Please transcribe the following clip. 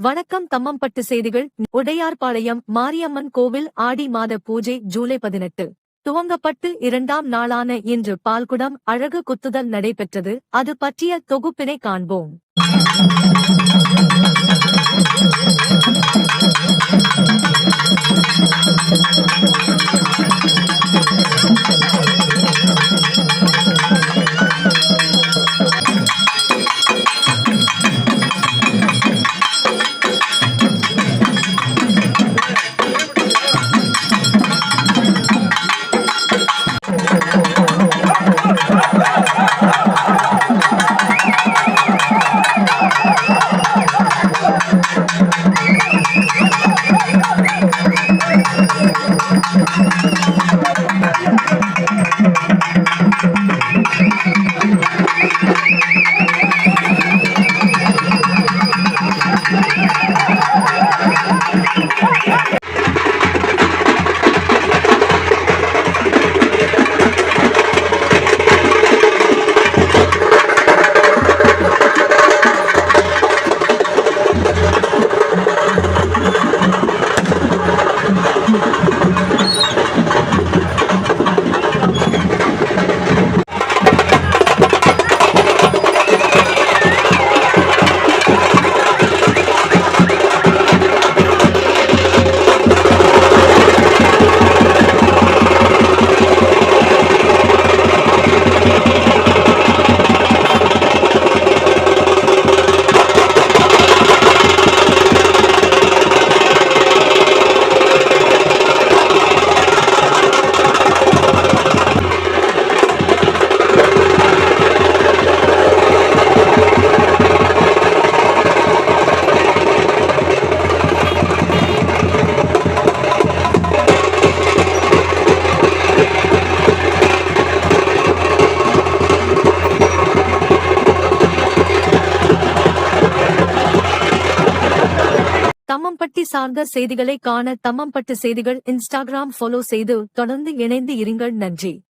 வணக்கம் தம்மம்பட்டு செய்திகள். உடையார்பாளையம் மாரியம்மன் கோவில் ஆடி மாத பூஜை ஜூலை பதினெட்டு. துவங்கப்பட்டு இரண்டாம் நாளான இன்று பால்குடம் அழகு குத்துதல் நடைபெற்றது. அது பற்றிய தொகுப்பினை காண்போம். தம்மம்பட்டி சார்ந்த செய்திகளை காண தம்மம்பட்டு செய்திகள் இன்ஸ்டாகிராம் ஃபாலோ செய்து தொடர்ந்து இணைந்து இருங்கள். நன்றி.